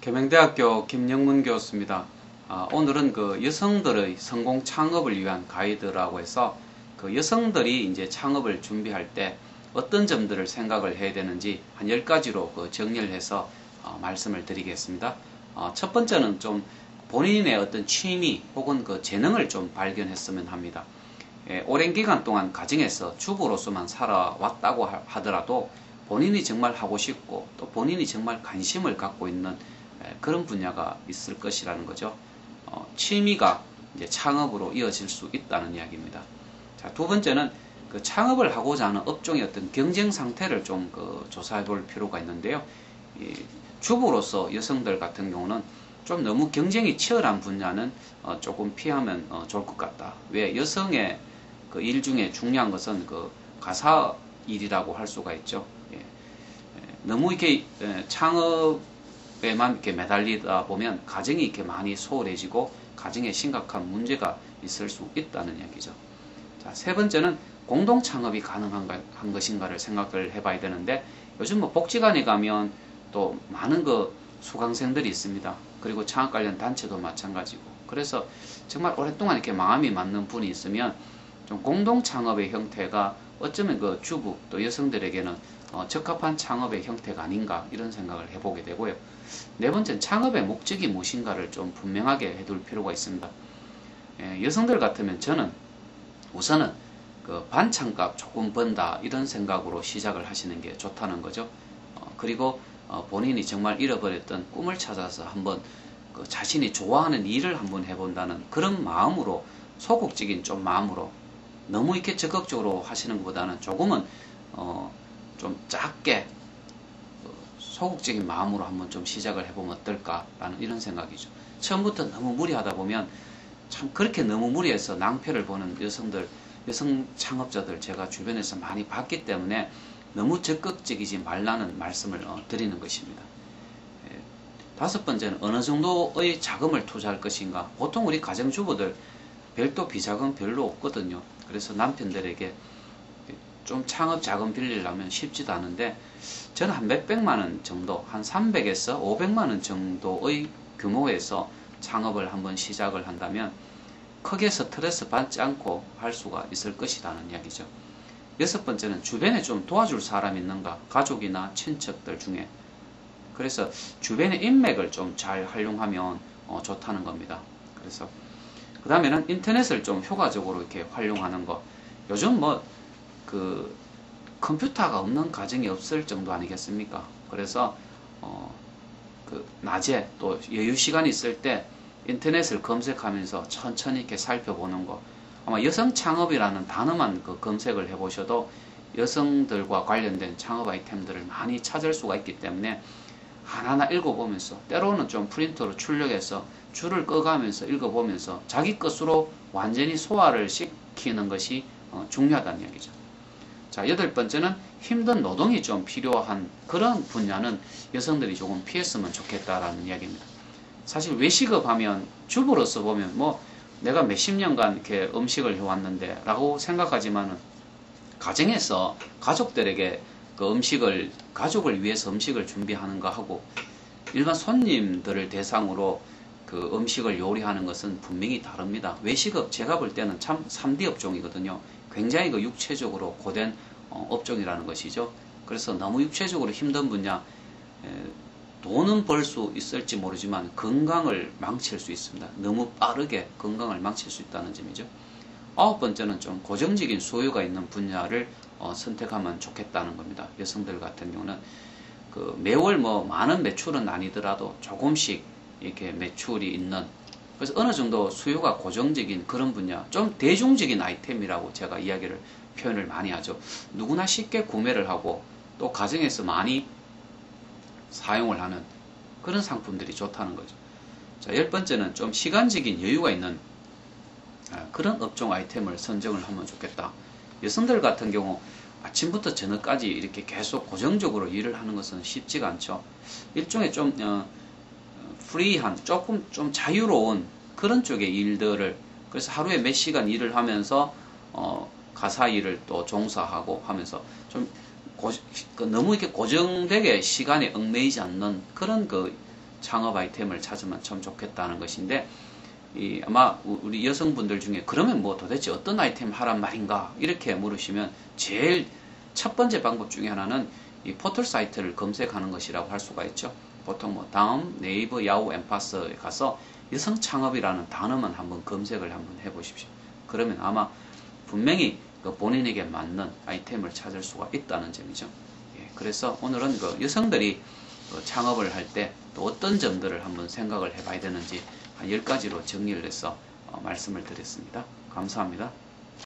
계명대학교 김영문 교수입니다. 아, 오늘은 그 여성들의 성공 창업을 위한 가이드라고 해서 그 여성들이 이제 창업을 준비할 때 어떤 점들을 생각을 해야 되는지 한 10가지로 그 정리를 해서 어, 말씀을 드리겠습니다. 어, 첫 번째는 좀 본인의 어떤 취미 혹은 그 재능을 좀 발견했으면 합니다. 예, 오랜 기간 동안 가정에서 주부로서만 살아왔다고 하더라도 본인이 정말 하고 싶고 또 본인이 정말 관심을 갖고 있는 예, 그런 분야가 있을 것이라는 거죠. 어, 취미가 이제 창업으로 이어질 수 있다는 이야기입니다. 자, 두 번째는 그 창업을 하고자 하는 업종의 어떤 경쟁 상태를 좀 그 조사해 볼 필요가 있는데요. 이 주부로서 여성들 같은 경우는 좀 너무 경쟁이 치열한 분야는 어 조금 피하면 어 좋을 것 같다. 왜 여성의 그 일 중에 중요한 것은 그 가사 일이라고 할 수가 있죠. 예. 예. 너무 이렇게 예, 창업 에만 이렇게 매달리다 보면 가정이 이렇게 많이 소홀해지고 가정에 심각한 문제가 있을 수 있다는 이야기죠. 자, 세 번째는 공동 창업이 가능한 것인가를 생각을 해봐야 되는데 요즘 뭐 복지관에 가면 또 많은 그 수강생들이 있습니다. 그리고 창업 관련 단체도 마찬가지고 그래서 정말 오랫동안 이렇게 마음이 맞는 분이 있으면 좀 공동 창업의 형태가 어쩌면 그 주부 또 여성들에게는 어, 적합한 창업의 형태가 아닌가 이런 생각을 해보게 되고요. 네 번째는 창업의 목적이 무엇인가를 좀 분명하게 해둘 필요가 있습니다. 예, 여성들 같으면 저는 우선은 그 반찬값 조금 번다 이런 생각으로 시작을 하시는 게 좋다는 거죠. 어, 그리고 어, 본인이 정말 잃어버렸던 꿈을 찾아서 한번 그 자신이 좋아하는 일을 한번 해본다는 그런 마음으로 소극적인 좀 마음으로 너무 이렇게 적극적으로 하시는 것보다는 조금은 어, 좀 작게 소극적인 마음으로 한번 좀 시작을 해보면 어떨까라는 이런 생각이죠. 처음부터 너무 무리하다 보면 참 그렇게 너무 무리해서 낭패를 보는 여성들, 여성 창업자들 제가 주변에서 많이 봤기 때문에 너무 적극적이지 말라는 말씀을 어, 드리는 것입니다. 예, 다섯 번째는 어느 정도의 자금을 투자할 것인가. 보통 우리 가정주부들 별도 비자금 별로 없거든요. 그래서 남편들에게 좀 창업 자금 빌리려면 쉽지도 않은데 저는 한 몇백만 원 정도, 한 300에서 500만 원 정도의 규모에서 창업을 한번 시작을 한다면 크게 스트레스 받지 않고 할 수가 있을 것이라는 이야기죠. 여섯 번째는 주변에 좀 도와줄 사람 있는가, 가족이나 친척들 중에. 그래서 주변의 인맥을 좀 잘 활용하면 어, 좋다는 겁니다. 그래서 그 다음에는 인터넷을 좀 효과적으로 이렇게 활용하는 거. 요즘 뭐 그 컴퓨터가 없는 가정이 없을 정도 아니겠습니까? 그래서 어, 그 낮에 또 여유 시간이 있을 때 인터넷을 검색하면서 천천히 이렇게 살펴보는 거 아마 여성 창업이라는 단어만 그 검색을 해보셔도 여성들과 관련된 창업 아이템들을 많이 찾을 수가 있기 때문에 하나하나 읽어보면서 때로는 좀 프린터로 출력해서 줄을 꺼가면서 읽어보면서 자기 것으로 완전히 소화를 시키는 것이 어, 중요하다는 이야기죠. 자, 여덟 번째는 힘든 노동이 좀 필요한 그런 분야는 여성들이 조금 피했으면 좋겠다라는 이야기입니다. 사실 외식업 하면 주부로서 보면 뭐 내가 몇십 년간 이렇게 음식을 해왔는데 라고 생각하지만은 가정에서 가족들에게 그 음식을 가족을 위해서 음식을 준비하는 거 하고 일반 손님들을 대상으로 그 음식을 요리하는 것은 분명히 다릅니다. 외식업 제가 볼 때는 참 3D 업종이거든요. 굉장히 그 육체적으로 고된 어, 업종이라는 것이죠. 그래서 너무 육체적으로 힘든 분야 돈은 벌 수 있을지 모르지만 건강을 망칠 수 있습니다. 너무 빠르게 건강을 망칠 수 있다는 점이죠. 아홉 번째는 좀 고정적인 소유가 있는 분야를 어, 선택하면 좋겠다는 겁니다. 여성들 같은 경우는 그 매월 뭐 많은 매출은 아니더라도 조금씩 이렇게 매출이 있는 그래서 어느 정도 수요가 고정적인 그런 분야, 좀 대중적인 아이템이라고 제가 이야기를 표현을 많이 하죠. 누구나 쉽게 구매를 하고 또 가정에서 많이 사용을 하는 그런 상품들이 좋다는 거죠. 자, 열 번째는 좀 시간적인 여유가 있는 아, 그런 업종 아이템을 선정을 하면 좋겠다. 여성들 같은 경우 아침부터 저녁까지 이렇게 계속 고정적으로 일을 하는 것은 쉽지가 않죠. 일종의 좀 어, 프리한 조금 좀 자유로운 그런 쪽의 일들을 그래서 하루에 몇 시간 일을 하면서 어, 가사 일을 또 종사하고 하면서 좀 고, 그 너무 이렇게 고정되게 시간에 얽매이지 않는 그런 그 창업 아이템을 찾으면 참 좋겠다는 것인데 이 아마 우- 우리 여성분들 중에 그러면 뭐 도대체 어떤 아이템 하란 말인가 이렇게 물으시면 제일 첫 번째 방법 중에 하나는 이 포털 사이트를 검색하는 것이라고 할 수가 있죠. 보통 뭐 다음 네이버 야후 엠파스에 가서 여성 창업이라는 단어만 한번 검색을 한번 해보십시오. 그러면 아마 분명히 그 본인에게 맞는 아이템을 찾을 수가 있다는 점이죠. 예, 그래서 오늘은 그 여성들이 그 창업을 할 때 또 어떤 점들을 한번 생각을 해봐야 되는지 한 10가지로 정리를 해서 어, 말씀을 드렸습니다. 감사합니다.